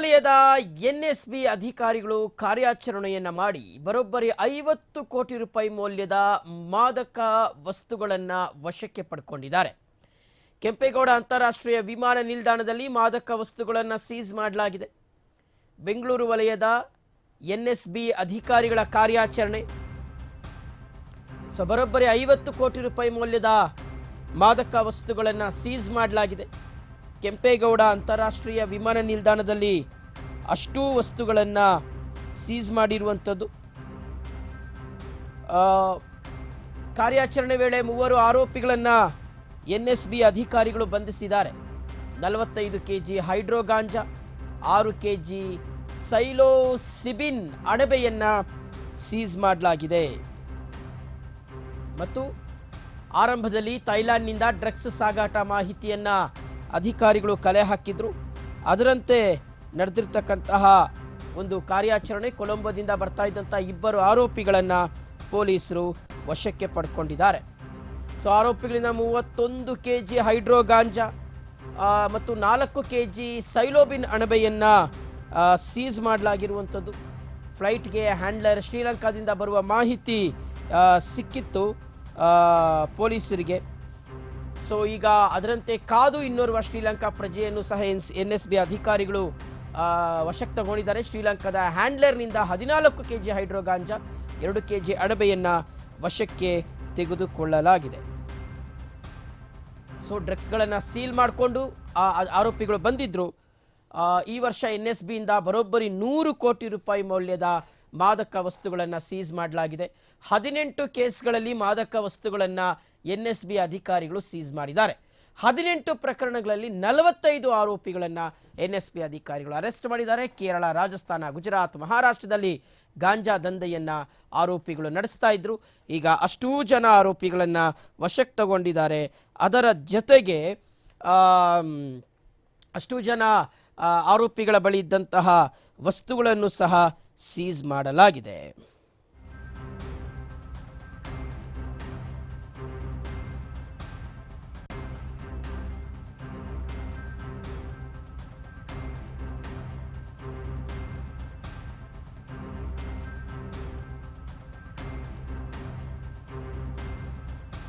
ವಲಯದ ಎನ್ಎಸ್ಬಿ ಅಧಿಕಾರಿಗಳು ಕಾರ್ಯಾಚರಣೆಯನ್ನ ಮಾಡಿ ಬರೋಬ್ಬರಿ ಐವತ್ತು ಕೋಟಿ ರೂಪಾಯಿ ಮೌಲ್ಯದ ಮಾದಕ ವಸ್ತುಗಳನ್ನು ವಶಕ್ಕೆ ಪಡ್ಕೊಂಡಿದ್ದಾರೆ. ಕೆಂಪೇಗೌಡ ಅಂತಾರಾಷ್ಟ್ರೀಯ ವಿಮಾನ ನಿಲ್ದಾಣದಲ್ಲಿ ಮಾದಕ ವಸ್ತುಗಳನ್ನು ಸೀಸ್ ಮಾಡಲಾಗಿದೆ. ಬೆಂಗಳೂರು ವಲಯದ ಎನ್ಎಸ್ಬಿ ಅಧಿಕಾರಿಗಳ ಕಾರ್ಯಾಚರಣೆ. ಸೊ, ಬರೋಬ್ಬರಿ ಐವತ್ತು ಕೋಟಿ ರೂಪಾಯಿ ಮೌಲ್ಯದ ಮಾದಕ ವಸ್ತುಗಳನ್ನು ಸೀಸ್ ಮಾಡಲಾಗಿದೆ. ಕೆಂಪೇಗೌಡ ಅಂತಾರಾಷ್ಟ್ರೀಯ ವಿಮಾನ ನಿಲ್ದಾಣದಲ್ಲಿ ಅಷ್ಟೂ ವಸ್ತುಗಳನ್ನು ಸೀಸ್ ಮಾಡಿರುವಂಥದ್ದು. ಕಾರ್ಯಾಚರಣೆ ವೇಳೆ ಮೂವರು ಆರೋಪಿಗಳನ್ನು ಎನ್ ಎಸ್ ಬಿ ಅಧಿಕಾರಿಗಳು ಬಂಧಿಸಿದ್ದಾರೆ. ನಲವತ್ತೈದು ಕೆ ಜಿ ಹೈಡ್ರೋಗಾಂಜಾ ಆರು ಕೆ ಜಿ ಸೈಲೋಸಿಬಿನ್ ಅಣಬೆಯನ್ನು ಸೀಸ್ ಮಾಡಲಾಗಿದೆ. ಮತ್ತು ಆರಂಭದಲ್ಲಿ ಥೈಲ್ಯಾಂಡ್ನಿಂದ ಡ್ರಗ್ಸ್ ಸಾಗಾಟ ಮಾಹಿತಿಯನ್ನ ಅಧಿಕಾರಿಗಳು ಕಲೆ ಹಾಕಿದ್ರು. ಅದರಂತೆ ನಡೆದಿರ್ತಕ್ಕಂತಹ ಒಂದು ಕಾರ್ಯಾಚರಣೆ ಕೊಲಂಬೋದಿಂದ ಬರ್ತಾ ಇದ್ದಂಥ ಇಬ್ಬರು ಆರೋಪಿಗಳನ್ನು ಪೊಲೀಸರು ವಶಕ್ಕೆ ಪಡ್ಕೊಂಡಿದ್ದಾರೆ. ಸೊ, ಆರೋಪಿಗಳಿಂದ ಮೂವತ್ತೊಂದು ಕೆ ಜಿ ಹೈಡ್ರೋ ಗಾಂಜಾ ಮತ್ತು ನಾಲ್ಕು ಕೆ ಜಿ ಸೈಲೋಬಿನ್ ಅಣಬೆಯನ್ನು ಸೀಸ್ ಮಾಡಲಾಗಿರುವಂಥದ್ದು ಫ್ಲೈಟ್ಗೆ ಹ್ಯಾಂಡ್ಲರ್ ಶ್ರೀಲಂಕಾದಿಂದ ಬರುವ ಮಾಹಿತಿ ಸಿಕ್ಕಿತ್ತು ಪೊಲೀಸರಿಗೆ. ಸೊ ಈಗ ಅದರಂತೆ ಕಾದು ಇನ್ನೋರ್ವ ಶ್ರೀಲಂಕಾ ಪ್ರಜೆಯನ್ನು ಸಹ ಎನ್ ಎನ್ ಎಸ್ ಬಿ ಅಧಿಕಾರಿಗಳು ವಶಕ್ಕೆ ತಗೊಂಡಿದ್ದಾರೆ ಶ್ರೀಲಂಕಾದ ಹ್ಯಾಂಡ್ಲರ್ನಿಂದ ಹದಿನಾಲ್ಕು ಕೆ ಜಿ ಹೈಡ್ರೋ ಗಾಂಜಾ, ಎರಡು ಕೆ ಜಿ ಅಡಬೆಯನ್ನು ವಶಕ್ಕೆ ತೆಗೆದುಕೊಳ್ಳಲಾಗಿದೆ. ಸೊ ಡ್ರಗ್ಸ್ಗಳನ್ನು ಸೀಲ್ ಮಾಡಿಕೊಂಡು ಆರೋಪಿಗಳು ಬಂದಿದ್ದರು ಈ ವರ್ಷ ಎನ್ ಎಸ್ ಬಿಯಿಂದ ಬರೋಬ್ಬರಿ ನೂರು ಕೋಟಿ ರೂಪಾಯಿ ಮೌಲ್ಯದ ಮಾದಕ ವಸ್ತುಗಳನ್ನು ಸೀಸ್ ಮಾಡಲಾಗಿದೆ. ಹದಿನೆಂಟು ಕೇಸ್ಗಳಲ್ಲಿ ಮಾದಕ ವಸ್ತುಗಳನ್ನು ಎನ್ ಎಸ್ ಬಿ ಅಧಿಕಾರಿಗಳು ಸೀಸ್ ಮಾಡಿದ್ದಾರೆ. ಹದಿನೆಂಟು ಪ್ರಕರಣಗಳಲ್ಲಿ ನಲವತ್ತೈದು ಆರೋಪಿಗಳನ್ನು ಎನ್ ಎಸ್ ಬಿ ಅಧಿಕಾರಿಗಳು ಅರೆಸ್ಟ್ ಮಾಡಿದ್ದಾರೆ. ಕೇರಳ, ರಾಜಸ್ಥಾನ, ಗುಜರಾತ್, ಮಹಾರಾಷ್ಟ್ರದಲ್ಲಿ ಗಾಂಜಾ ದಂಧೆಯನ್ನು ಆರೋಪಿಗಳು ನಡೆಸ್ತಾ ಇದ್ರು. ಈಗ ಅಷ್ಟೂ ಜನ ಆರೋಪಿಗಳನ್ನು ವಶಕ್ಕೆ ತಗೊಂಡಿದ್ದಾರೆ ಅದರ ಜೊತೆಗೆ ಅಷ್ಟೂ ಜನ ಆರೋಪಿಗಳ ಬಳಿ ಇದ್ದಂತಹ ವಸ್ತುಗಳನ್ನು ಸಹ ಸೀಸ್ ಮಾಡಲಾಗಿದೆ.